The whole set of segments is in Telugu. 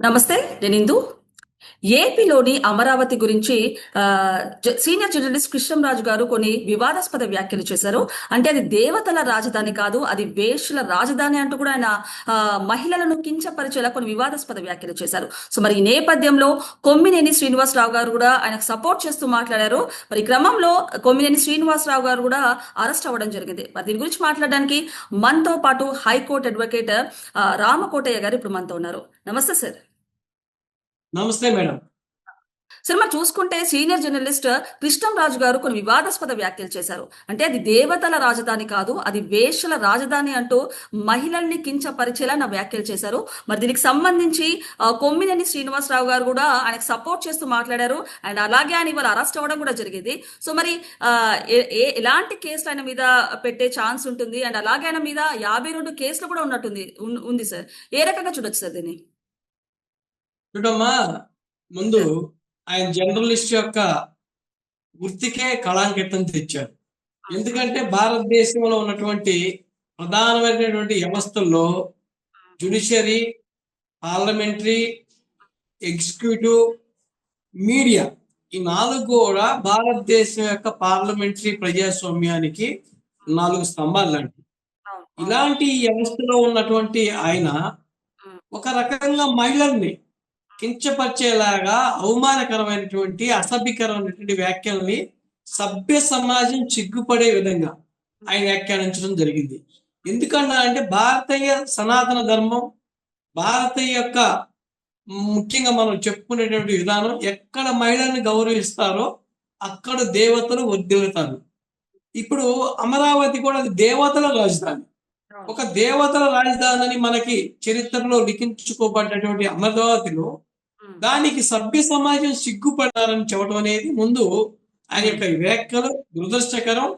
నమస్తే నేను ఇందు. ఏపీలోని అమరావతి గురించి ఆ, జ- సీనియర్ జర్నలిస్ట్ కృష్ణంరాజు గారు కొన్ని వివాదాస్పద వ్యాఖ్యలు చేశారు. అంటే అది దేవతల రాజధాని కాదు అది వేషుల రాజధాని అంటూ కూడా ఆయన ఆ, మహిళలను కించపరిచేలా కొన్ని వివాదాస్పద వ్యాఖ్యలు చేశారు. సో మరి ఈ నేపథ్యంలో కొమ్మినేని శ్రీనివాసరావు గారు కూడా ఆయనకు సపోర్ట్ చేస్తూ మాట్లాడారు. మరి క్రమంలో కొమ్మినేని శ్రీనివాసరావు గారు కూడా అరెస్ట్ అవ్వడం జరిగింది. మరి దీని గురించి మాట్లాడడానికి మనతో పాటు హైకోర్టు అడ్వకేట్ రామకోటయ్య గారు ఇప్పుడు మనతో ఉన్నారు. నమస్తే సార్. నమస్తే మేడం. సార్ మరి చూసుకుంటే సీనియర్ జర్నలిస్ట్ కృష్ణం రాజు గారు కొన్ని వివాదాస్పద వ్యాఖ్యలు చేశారు. అంటే అది దేవతల రాజధాని కాదు అది వేషల రాజధాని అంటూ మహిళల్ని కించపరిచేలా నా వ్యాఖ్యలు చేశారు. మరి దీనికి సంబంధించి కొమ్మినేని శ్రీనివాసరావు గారు కూడా ఆయనకు సపోర్ట్ చేస్తూ మాట్లాడారు. అండ్ అలాగే ఆయన ఇవాళ అరెస్ట్ అవ్వడం కూడా జరిగింది. సో మరి ఆ, ఏ- ఎలాంటి కేసులు ఆయన మీద పెట్టే ఛాన్స్ ఉంటుంది? అండ్ అలాగే ఆయన మీద యాభై రెండు కేసులు కూడా ఉన్నట్టుంది ఉంది సార్. ఏ రకంగా చూడొచ్చు సార్ దీన్ని? చూడమ్మా ముందు ఆయన జర్నలిస్ట్ యొక్క వృత్తికే కళాంకితం తెచ్చారు ఎందుకంటే భారతదేశంలో ఉన్నటువంటి ప్రధానమైనటువంటి వ్యవస్థల్లో జుడిషియరీ పార్లమెంటరీ ఎగ్జిక్యూటివ్ మీడియా ఈ నాలుగు కూడా భారతదేశం యొక్క పార్లమెంటరీ ప్రజాస్వామ్యానికి నాలుగు స్తంభాలు లాంటివి. ఇలాంటి వ్యవస్థలో ఉన్నటువంటి ఆయన ఒక రకంగా మహిళల్ని కించపరిచేలాగా అవమానకరమైనటువంటి అసభ్యకరమైనటువంటి వ్యాఖ్యల్ని సభ్య సమాజం చిగ్గుపడే విధంగా ఆయన వ్యాఖ్యానించడం జరిగింది. ఎందుకన్నా అంటే భారతీయ సనాతన ధర్మం భారతీయ యొక్క ముఖ్యంగా మనం చెప్పుకునేటువంటి విధానం ఎక్కడ మహిళల్ని గౌరవిస్తారో అక్కడ దేవతలు వర్ధిల్లుతారు. ఇప్పుడు అమరావతి కూడా అది దేవతల రాజధాని. ఒక దేవతల రాజధాని మనకి చరిత్రలో లిఖించుకోబడినటువంటి అమరావతిలో దానికి సభ్య సమాజం సిగ్గుపడారని చెప్పడం అనేది ముందు ఆయన యొక్క వ్యాఖ్యలు దురదృష్టకరం.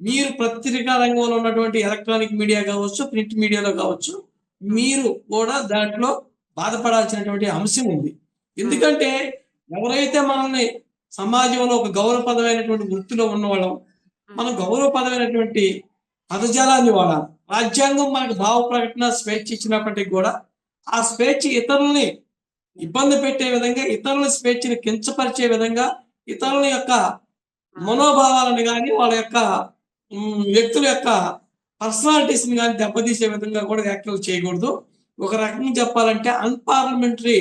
మీరు పత్రికా రంగంలో ఉన్నటువంటి ఎలక్ట్రానిక్ మీడియా కావచ్చు ప్రింట్ మీడియాలో కావచ్చు మీరు కూడా దాంట్లో బాధపడాల్సినటువంటి అంశం ఉంది. ఎందుకంటే ఎవరైతే మనల్ని సమాజంలో ఒక గౌరవపదమైనటువంటి వృత్తిలో ఉన్నవాళ్ళం మనం గౌరవపదమైనటువంటి పదజాలాన్ని వాడాలి. రాజ్యాంగం మనకు భావ ప్రకటన స్వేచ్ఛ ఇచ్చినప్పటికీ కూడా ఆ స్వేచ్ఛ ఇతరుల్ని ఇబ్బంది పెట్టే విధంగా ఇతరుల స్వేచ్ఛని కించపరిచే విధంగా ఇతరుల యొక్క మనోభావాలను కానీ వాళ్ళ యొక్క వ్యక్తుల యొక్క పర్సనాలిటీస్ని కానీ దెబ్బతీసే విధంగా కూడా వ్యాఖ్యలు చేయకూడదు. ఒక రకంగా చెప్పాలంటే అన్పార్లమెంటరీ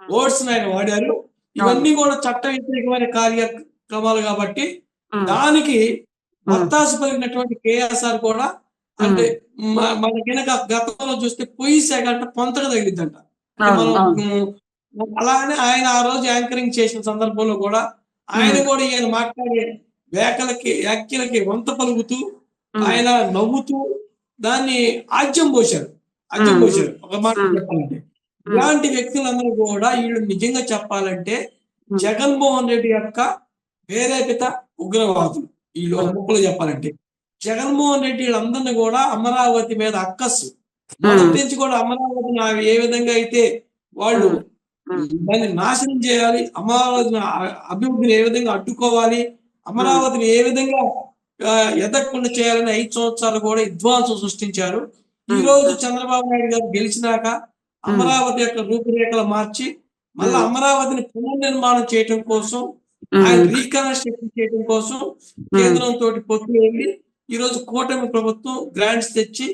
వర్డ్స్ ఆయన వాడారు. ఇవన్నీ కూడా చట్ట వ్యతిరేకమైన కార్యక్రమాలు కాబట్టి దానికి పలికినటువంటి కేఎస్ఆర్ కూడా అంటే మన గతంలో చూస్తే పొయ్యి శాఖ అంటే పొంతగా తగిలిద్దంట. మనం అలానే ఆయన ఆ రోజు యాంకరింగ్ చేసిన సందర్భంలో కూడా ఆయన కూడా ఈయన మాట్లాడే వ్యాఖ్యలకి వ్యాఖ్యలకి వంత పలుకుతూ ఆయన నవ్వుతూ దాన్ని ఆజ్యం పోశారు. ఆజ్యం మ్మ్. పోశారు. ఒక మాట. చెప్పాలంటే. ఇలాంటి వ్యక్తులందరూ కూడా వీళ్ళు నిజంగా చెప్పాలంటే. జగన్మోహన్ రెడ్డి యొక్క ప్రేరేపిత ఉగ్రవాదులు. వీళ్ళు ముక్కలు చెప్పాలంటే. జగన్మోహన్ రెడ్డి వీళ్ళందరినీ కూడా అమరావతి మీద అక్కస్సు మొదటి నుంచి కూడా అమరావతిని ఏ విధంగా అయితే వాళ్ళు దాన్ని నాశనం చేయాలి. అమరావతిని అభివృద్ధిని ఏ విధంగా అడ్డుకోవాలి? అమరావతిని ఏ విధంగా ఎదగకుండా చేయాలని ఐదు సంవత్సరాలు కూడా విధ్వంసం సృష్టించారు. ఈ రోజు చంద్రబాబు నాయుడు గారు గెలిచినాక అమరావతి యొక్క రూపురేఖలు మార్చి మళ్ళీ అమరావతిని పునర్నిర్మాణం చేయటం కోసం ఆయన రీకన్స్ట్రక్షన్ చేయడం కోసం కేంద్రం తోటి పొత్తు వెళ్ళి ఈ రోజు కూటమి ప్రభుత్వం గ్రాంట్స్ తెచ్చి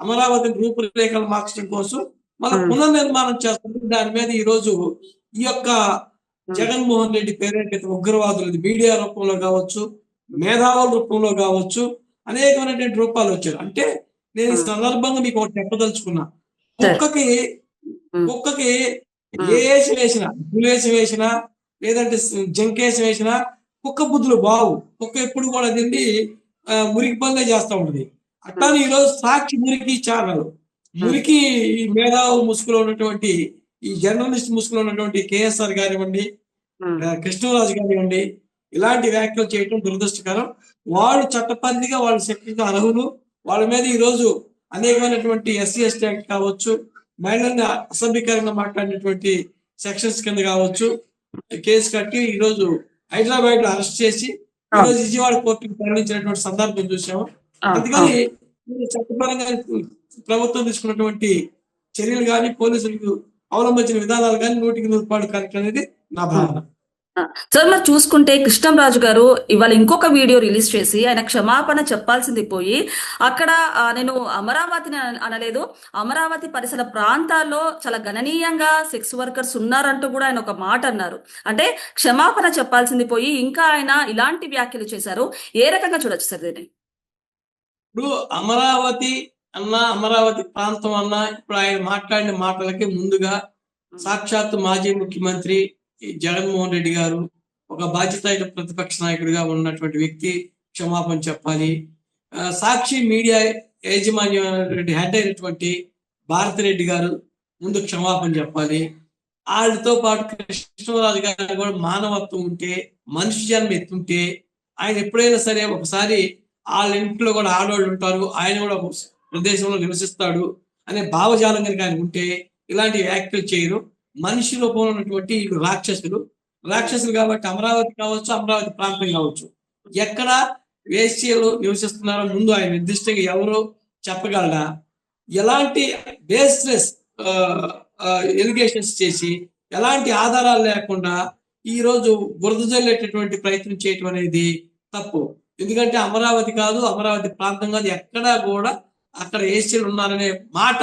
అమరావతిని రూపురేఖలు మార్చడం కోసం మళ్ళీ Hmm. పునర్నిర్మాణం చేస్తుంది. దాని మీద ఈ రోజు ఈ యొక్క జగన్మోహన్ రెడ్డి ప్రేరేపిత ఉగ్రవాదులు మీడియా రూపంలో కావచ్చు మేధావుల రూపంలో కావచ్చు అనేకమైనటువంటి రూపాలు వచ్చారు అంటే నేను ఈ. సందర్భంగా మీకు ఒకటి చెప్పదలుచుకున్నా. కుక్కకి. కుక్కకి ఏ వేషం వేసినా పులేసి వేసినా లేదంటే జంకేసి వేసినా కుక్క బుద్ధులు బావు. కుక్క ఎప్పుడు కూడా తిండి మురికి పనులే చేస్తూ ఉంటది. అట్లానే ఈ రోజు సాక్షి మురికి ఛానల్ మురికి ఈ మేధావు ముసుగులో ఉన్నటువంటి ఈ జర్నలిస్ట్ ముసుగులో ఉన్నటువంటి కేఎస్ఆర్ కానివ్వండి కృష్ణరాజు కానివ్వండి ఇలాంటి వ్యాఖ్యలు చేయడం దురదృష్టకరం. వాళ్ళు చట్టపరిధిగా వాళ్ళు శక్తిగా అర్హులు. వాళ్ళ మీద ఈ రోజు అనేకమైనటువంటి ఎస్సీ ఎస్టీ యాక్ట్ కావచ్చు మహిళల్ని అసభ్యకరంగా మాట్లాడినటువంటి సెక్షన్స్ కింద కావచ్చు కేసు కట్టి ఈ రోజు హైదరాబాద్లో అరెస్ట్ చేసి ఈ రోజు విజయవాడ కోర్టుకు తరలించినటువంటి సందర్భం చూసాము. అందుకని చట్టపరంగా ప్రభుత్వం తీసుకున్నటువంటి చర్యలు కానీ పోలీసులకు అవలంబించిన విధానాలు కానీ నూటికి నూరు పాడు కరెక్ట్ అనేది నా భావన. సార్ మరి చూసుకుంటే కృష్ణంరాజు గారు ఇవాళ ఇంకొక వీడియో రిలీజ్ చేసి ఆయన క్షమాపణ చెప్పాల్సింది పోయి అక్కడ నేను అమరావతిని అనలేదు. అమరావతి పరిసర ప్రాంతాల్లో చాలా గణనీయంగా సెక్స్ వర్కర్స్ ఉన్నారంటూ కూడా ఆయన ఒక మాట అన్నారు. అంటే క్షమాపణ చెప్పాల్సింది పోయి ఇంకా ఆయన ఇలాంటి వ్యాఖ్యలు చేశారు. ఏ రకంగా చూడొచ్చు సార్ దీన్ని? ఇప్పుడు అమరావతి అన్న అమరావతి ప్రాంతం అన్న ఇప్పుడు ఆయన మాట్లాడిన మాటలకి ముందుగా సాక్షాత్తు మాజీ ముఖ్యమంత్రి జగన్మోహన్ రెడ్డి గారు ఒక బాధ్యత ప్రతిపక్ష నాయకుడిగా ఉన్నటువంటి వ్యక్తి క్షమాపణ చెప్పాలి. ఆ, సాక్షి మీడియా యాజమాన్యం హెడ్ అయినటువంటి భారతిరెడ్డి గారు ముందు క్షమాపణ చెప్పాలి. వాళ్ళతో పాటు కృష్ణరాజు గారు కూడా మానవత్వం ఉంటే మనిషి జన్మ ఎత్తుంటే ఆయన ఎప్పుడైనా సరే ఒకసారి వాళ్ళ ఇంట్లో కూడా ఆడవాళ్ళు ఉంటారు ఆయన కూడా ప్రదేశంలో నివసిస్తాడు అనే భావజాలం కనుక ఆయన ఉంటే ఇలాంటి వ్యాఖ్యలు చేయరు. మనిషి రూపంలో ఉన్నటువంటి రాక్షసులు. రాక్షసులు కాబట్టి అమరావతి కావచ్చు అమరావతి ప్రాంతం కావచ్చు. ఎక్కడ వేశ్యలు నివసిస్తున్నారో ముందు ఆయన నిర్దిష్టంగా ఎవరు చెప్పగలరా? ఎలాంటి బేస్లెస్ ఎలిగేషన్స్ చేసి ఎలాంటి ఆధారాలు లేకుండా ఈ రోజు బురద జల్లేటటువంటి ప్రయత్నం చేయటం అనేది తప్పు. ఎందుకంటే అమరావతి కాదు అమరావతి ప్రాంతం కాదు ఎక్కడా కూడా అక్కడ ఏసీలు ఉన్నారనే మాట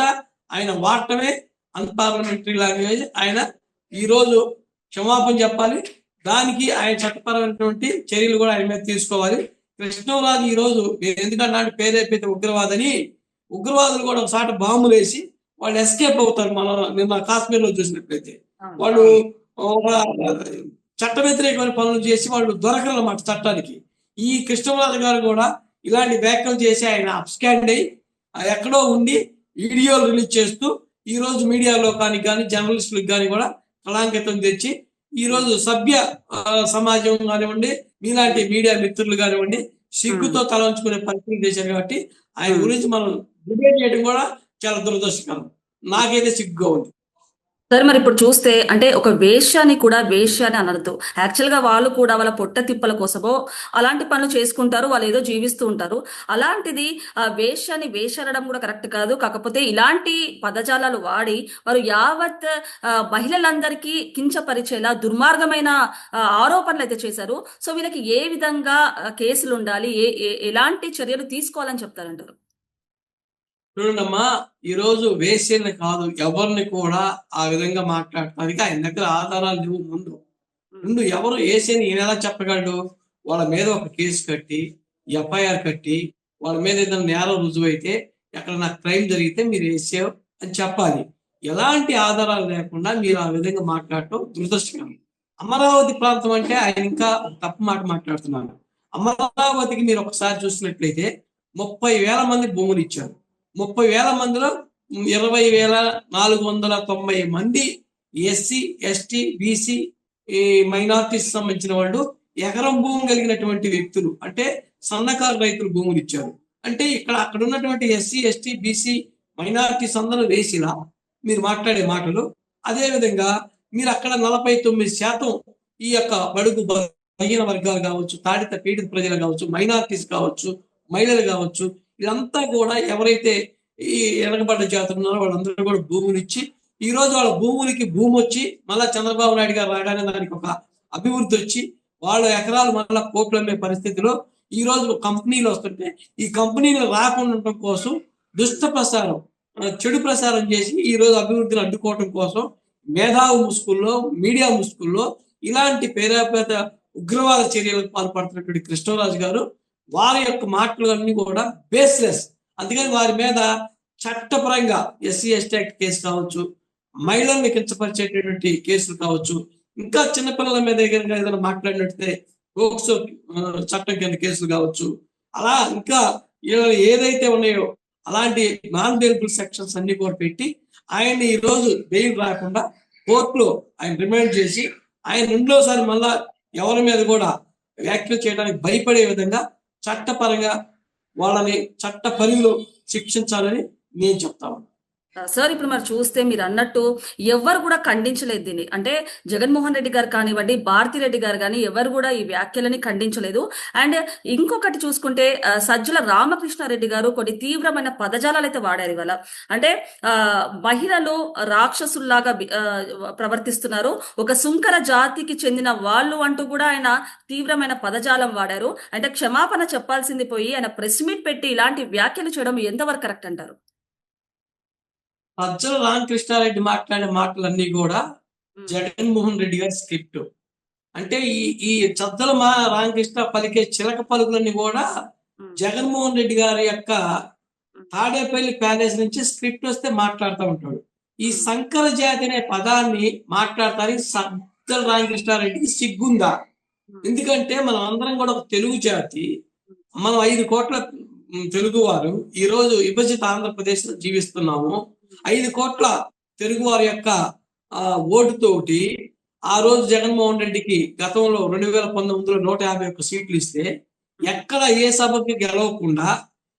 ఆయన వాడటమే అన్పార్లమెంటరీ లాంగ్వేజ్ ఆయన ఈ రోజు క్షమాపణ చెప్పాలి. దానికి ఆయన చట్టపరమైనటువంటి చర్యలు కూడా ఆయన మీద తీసుకోవాలి. కృష్ణరాజు ఈ రోజు నేను ఎందుకంటే అంటే పేరేపైతే ఉగ్రవాదని ఉగ్రవాదులు కూడా ఒకసారి బాంబులు వేసి వాళ్ళు ఎస్కేప్ అవుతారు మన నిన్న కాశ్మీర్లో చూసినట్లయితే వాళ్ళు ఒక చట్ట వ్యతిరేకమైన పనులు చేసి వాళ్ళు దొరకరన్నమాట చట్టానికి. ఈ కృష్ణరాజు గారు కూడా ఇలాంటి వ్యాఖ్యలు చేసి ఆయన అప్స్కాండ్ అయ్యి ఎక్కడో ఉండి వీడియోలు రిలీజ్ చేస్తూ ఈ రోజు మీడియా లోకానికి కానీ జర్నలిస్టులకు కానీ కూడా కళాంకితం తెచ్చి ఈ రోజు సభ్య సమాజం కానివ్వండి మీలాంటి మీడియా మిత్రులు కానివ్వండి సిగ్గుతో తల ఉంచుకునే పరిస్థితి చేశారు కాబట్టి ఆయన Hmm. గురించి మనం డిబేట్ చేయడం కూడా చాలా దురదృష్టకరం. నాకైతే సిగ్గుగా ఉంది. సార్ మరి ఇప్పుడు చూస్తే అంటే ఒక వేష్యాని కూడా వేష్యాన్ని అనద్దు. యాక్చువల్గా వాళ్ళు కూడా వాళ్ళ పొట్ట తిప్పల కోసమో అలాంటి పనులు చేసుకుంటారు వాళ్ళు ఏదో జీవిస్తూ ఉంటారు. అలాంటిది ఆ వేష్యాన్ని వేష అనడం కూడా కరెక్ట్ కాదు. కాకపోతే ఇలాంటి పదజాలాలు వాడి వారు యావత్ మహిళలందరికీ కించపరిచేలా దుర్మార్గమైన ఆరోపణలు అయితే చేశారు. సో వీళ్ళకి ఏ విధంగా కేసులు ఉండాలి ఏ ఏ- ఎలాంటి చర్యలు తీసుకోవాలని చెప్తారంటారు? చూడండమ్మా ఈ రోజు వేసేని కాదు ఎవరిని కూడా ఆ విధంగా మాట్లాడటానికి ఆయన దగ్గర ఆధారాలు లేవు ముందు. ముందు ఎవరు వేసేని ఈయన ఎలా చెప్పగలడు? వాళ్ళ మీద ఒక కేసు కట్టి ఎఫ్ఐఆర్ కట్టి వాళ్ళ మీద ఏదైనా నేరం రుజువైతే ఎక్కడ నాకు క్రైమ్ జరిగితే మీరు వేసావు అని చెప్పాలి. ఎలాంటి ఆధారాలు లేకుండా మీరు ఆ విధంగా మాట్లాడటం దురదృష్టకరం. అమరావతి ప్రాంతం అంటే ఆయన ఇంకా తప్పు మాట మాట్లాడుతున్నారు అమరావతికి మీరు ఒకసారి చూసినట్లయితే ముప్పై వేల మంది భూములు ఇచ్చారు. ముప్పై వేల మందిలో ఇరవై వేల నాలుగు వందల తొంభై మంది ఎస్సీ ఎస్టీ బీసీ మైనార్టీస్ సంబంధించిన వాళ్ళు ఎకరం భూమి కలిగినటువంటి వ్యక్తులు. అంటే సన్నకారు రైతులు భూములు ఇచ్చారు. అంటే ఇక్కడ అక్కడ ఉన్నటువంటి ఎస్సీ ఎస్టీ బీసీ మైనార్టీస్ అందరూ వేసిలా మీరు మాట్లాడే మాటలు. అదే విధంగా మీరు అక్కడ నలభై తొమ్మిది శాతం ఈ యొక్క బడుగు బలహీన వర్గాలు కావచ్చు తాడిత పీడిత ప్రజలు కావచ్చు మైనార్టీస్ కావచ్చు మహిళలు కావచ్చు ఇదంతా కూడా ఎవరైతే ఈ వెనకబడ్డ జాతులు ఉన్నారో వాళ్ళందరూ కూడా భూములు ఇచ్చి ఈ రోజు వాళ్ళ భూములకి భూమి వచ్చి మళ్ళా చంద్రబాబు నాయుడు గారు రాగానే దానికి ఒక అభివృద్ధి వచ్చి వాళ్ళ ఎకరాలు మళ్ళా కోట్లు అమ్మే పరిస్థితిలో ఈ రోజు కంపెనీలు వస్తుంటే ఈ కంపెనీలు రాకుండా ఉండటం కోసం దుష్ట ప్రసారం చెడు ప్రసారం చేసి ఈ రోజు అభివృద్ధిని అడ్డుకోవటం కోసం మేధావు ముసుగుల్లో మీడియా ముసుగుల్లో ఇలాంటి పేరాపేత ఉగ్రవాద చర్యలకు పాల్పడుతున్నటువంటి కృష్ణరాజు గారు వారి యొక్క మాటలు అన్ని కూడా బేస్లెస్ అందుకని వారి మీద చట్టపరంగా ఎస్సీ ఎస్టీ యాక్ట్ కేసు కావచ్చు మహిళల్ని కించపరిచేటటువంటి కేసులు కావచ్చు ఇంకా చిన్నపిల్లల మీద ఏదైనా మాట్లాడినట్టే పోక్సో చట్టం కింద కేసులు కావచ్చు. అలా ఇంకా ఏదైతే ఉన్నాయో అలాంటి నాన్ బెయిలబుల్ సెక్షన్స్ అన్ని కూడా పెట్టి ఆయన ఈ రోజు బెయిల్ రాకుండా కోర్టులో ఆయన రిమైండ్ చేసి ఆయన రెండోసారి మళ్ళా ఎవరి మీద కూడా వ్యాఖ్యలు చేయడానికి భయపడే విధంగా చట్టపరంగా వాళ్ళని చట్ట పరిధిలో శిక్షించాలని నేను చెప్తాను సార్ ఇప్పుడు మరి చూస్తే మీరు అన్నట్టు ఎవరు కూడా ఖండించలేదు దీన్ని. అంటే జగన్మోహన్ రెడ్డి గారు కానివ్వండి భారతి రెడ్డి గారు కానీ ఎవరు కూడా ఈ వ్యాఖ్యలని ఖండించలేదు. అండ్ ఇంకొకటి చూసుకుంటే సజ్జల రామకృష్ణారెడ్డి గారు కొన్ని తీవ్రమైన పదజాలాలు అయితే వాడారు ఇవాళ. అంటే ఆ, మహిళలు రాక్షసుల్లాగా ప్రవర్తిస్తున్నారు. ఒక సుంకర జాతికి చెందిన వాళ్ళు అంటూ కూడా ఆయన తీవ్రమైన పదజాలం వాడారు. అంటే క్షమాపణ చెప్పాల్సింది పోయి ఆయన ప్రెస్ మీట్ పెట్టి ఇలాంటి వ్యాఖ్యలు చేయడం ఎంతవరకు కరెక్ట్ అంటారు? సజ్జల రామకృష్ణారెడ్డి మాట్లాడే మాటలన్నీ కూడా జగన్మోహన్ రెడ్డి గారి స్క్రిప్ట్. అంటే ఈ ఈ సజ్జల మా రామకృష్ణ పలికే చిలక పలుకులన్నీ కూడా జగన్మోహన్ రెడ్డి గారి యొక్క తాడేపల్లి ప్యాలెస్ నుంచి స్క్రిప్ట్ వస్తే మాట్లాడుతూ ఉంటాడు. ఈ సంకర జాతి అనే పదాన్ని మాట్లాడటానికి సజ్జల రామకృష్ణారెడ్డికి సిగ్గుందా? ఎందుకంటే మనం అందరం కూడా ఒక తెలుగు జాతి. మనం ఐదు కోట్ల మ్, తెలుగు వారు. ఈ రోజు విభజిత ఆంధ్రప్రదేశ్లో జీవిస్తున్నాము. ఐదు కోట్ల తెలుగు వారి యొక్క ఆ, ఓటుతోటి ఆ రోజు జగన్మోహన్ రెడ్డికి గతంలో రెండు వేల పంతొమ్మిదిలో నూట యాభై ఒక్క సీట్లు ఇస్తే ఎక్కడ ఏ సభకి గెలవకుండా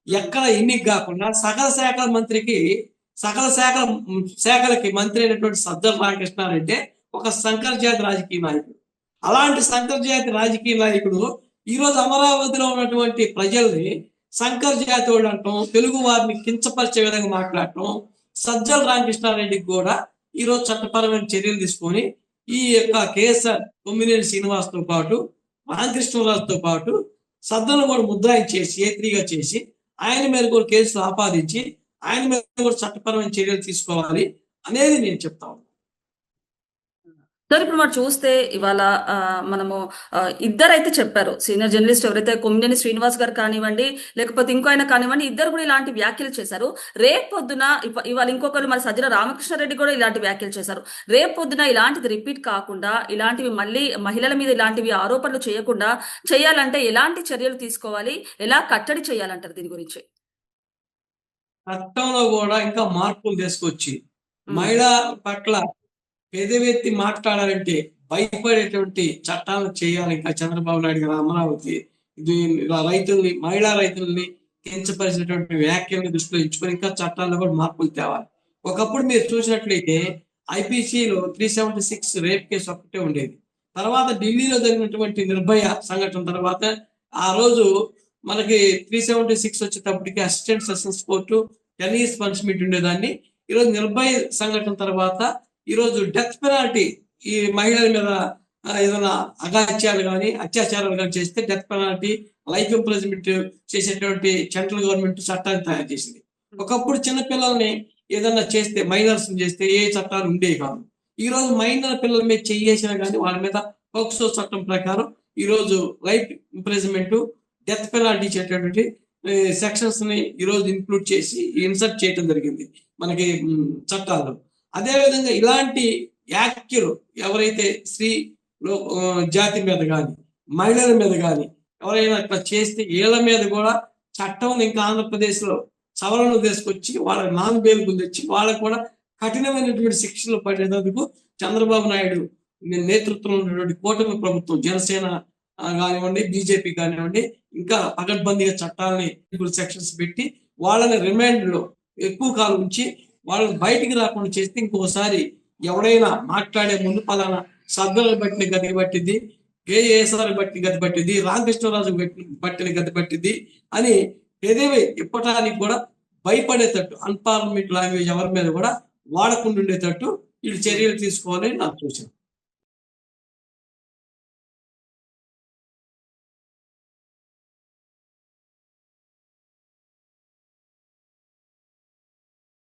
ఎక్కడ ఎన్నిక కాకుండా సకల శాఖల మంత్రికి సకల శాఖల శాఖలకి మంత్రి అయినటువంటి సజ్జల రామకృష్ణారెడ్డి ఒక సంకర జాతి రాజకీయ నాయకుడు. అలాంటి సంకర జాతి రాజకీయ నాయకుడు ఈ రోజు అమరావతిలో ఉన్నటువంటి ప్రజల్ని సంకర్ జాతి వాళ్ళు అంటాం తెలుగు వారిని కించపరిచే విధంగా మాట్లాడటం సజ్జల రామకృష్ణారెడ్డికి కూడా ఈ రోజు చట్టపరమైన చర్యలు తీసుకొని ఈ యొక్క కేఎస్ఆర్ కొమ్మినేని శ్రీనివాస్తో పాటు రామకృష్ణరాజుతో పాటు సజ్జలను కూడా ముద్రాయించేసి ఏత్రిగా చేసి ఆయన మీద కూడా కేసులు ఆపాదించి ఆయన మీద కూడా చట్టపరమైన చర్యలు తీసుకోవాలి అనేది నేను చెప్తాను సార్ ఇప్పుడు మనం చూస్తే ఇవాళ మనము ఇద్దరైతే చెప్పారు. సీనియర్ జర్నలిస్ట్ ఎవరైతే కొమ్మినేని శ్రీనివాస్ గారు కానివ్వండి లేకపోతే ఇంకో ఆయన కానివ్వండి ఇద్దరు కూడా ఇలాంటి వ్యాఖ్యలు చేశారు. రేపు పొద్దున ఇవ- ఇవాళ ఇంకొకరు మన సజ్జల రామకృష్ణారెడ్డి కూడా ఇలాంటి వ్యాఖ్యలు చేశారు. రేపు పొద్దున ఇలాంటిది రిపీట్ కాకుండా ఇలాంటివి మళ్ళీ మహిళల మీద ఇలాంటివి ఆరోపణలు చేయకుండా చేయాలంటే ఎలాంటి చర్యలు తీసుకోవాలి ఎలా కట్టడి చేయాలంటారు దీని గురించి? చట్టంలో కూడా ఇంకా మార్పులు తీసుకొచ్చి మహిళ పట్ల పెదవెత్తి మాట్లాడాలంటే భయపడేటువంటి చట్టాలు చేయాలి ఇంకా చంద్రబాబు నాయుడు గారు అమరావతి ఇది ఇలా రైతుల్ని మహిళా రైతుల్ని కించపరిచినటువంటి వ్యాఖ్యలను దృష్టిలో ఇచ్చుకొని ఇంకా చట్టాల్లో కూడా మార్పులు తేవాలి. ఒకప్పుడు మీరు చూసినట్లయితే ఐపీసీలో three seventy six rape case ఒక్కటే ఉండేది. తర్వాత ఢిల్లీలో జరిగినటువంటి నిర్భయ సంఘటన తర్వాత ఆ రోజు మనకి త్రీ సెవెంటీ సిక్స్ వచ్చేటప్పటికి assistant sessions court ten years punishment ఉండేదాన్ని. ఈరోజు నిర్భయ సంఘటన తర్వాత ఈరోజు డెత్ పెనాల్టీ ఈ మహిళల మీద ఏదైనా అగాత్యాలు కానీ అత్యాచారాలు కానీ చేస్తే డెత్ పెనాల్టీ లైఫ్ ఇంప్రిజన్మెంట్ చేసేటువంటి సెంట్రల్ గవర్నమెంట్ చట్టాన్ని తయారు చేసింది. ఒకప్పుడు చిన్నపిల్లల్ని ఏదైనా చేస్తే మైనర్స్ చేస్తే ఏ చట్టాలు ఉండేవి కాదు. ఈ రోజు మైనర్ పిల్లల మీద చేసినా కానీ వాళ్ళ మీద పోక్సో చట్టం ప్రకారం ఈరోజు లైఫ్ ఇంప్రెజ్మెంట్ డెత్ పెనాల్టీ ఇచ్చేటటువంటి సెక్షన్స్ని ఈ రోజు ఇంక్లూడ్ చేసి ఇన్సర్ట్ చేయడం జరిగింది. మనకి చట్టాలు అదేవిధంగా ఇలాంటి యాక్యులు ఎవరైతే స్త్రీ లో- జాతి మీద కానీ మహిళల మీద కానీ ఎవరైనా అట్లా చేస్తే వీళ్ళ మీద కూడా చట్టం ఇంకా ఆంధ్రప్రదేశ్లో సవరణలు తీసుకొచ్చి వాళ్ళ నాన్ బెయిల్ తెచ్చి వాళ్ళకు కూడా కఠినమైనటువంటి శిక్షలు పడేందుకు చంద్రబాబు నాయుడు నేతృత్వంలో ఉన్నటువంటి కూటమి ప్రభుత్వం జనసేన కానివ్వండి బీజేపీ కానివ్వండి ఇంకా పగడ్బందీగా చట్టాలని సెక్షన్స్ పెట్టి వాళ్ళని రిమాండ్లో ఎక్కువ కాలం ఉంచి వాళ్ళు బయటికి రాకుండా చేస్తే ఇంకోసారి ఎవడైనా మాట్లాడే ముందు పలానా సభ్యులను బట్టిన గది పట్టింది కేఏఎస్ఆర్ బట్టి గది పట్టింది రామకృష్ణరాజు బట్టి బట్టిన గది పట్టింది అని ఏదేవి ఇప్పటానికి కూడా భయపడేటట్టు అన్పార్లమెంట్ లాంగ్వేజ్ ఎవరి మీద కూడా వాడకుండా ఉండేటట్టు వీళ్ళు చర్యలు తీసుకోవాలని నాకు సూచన.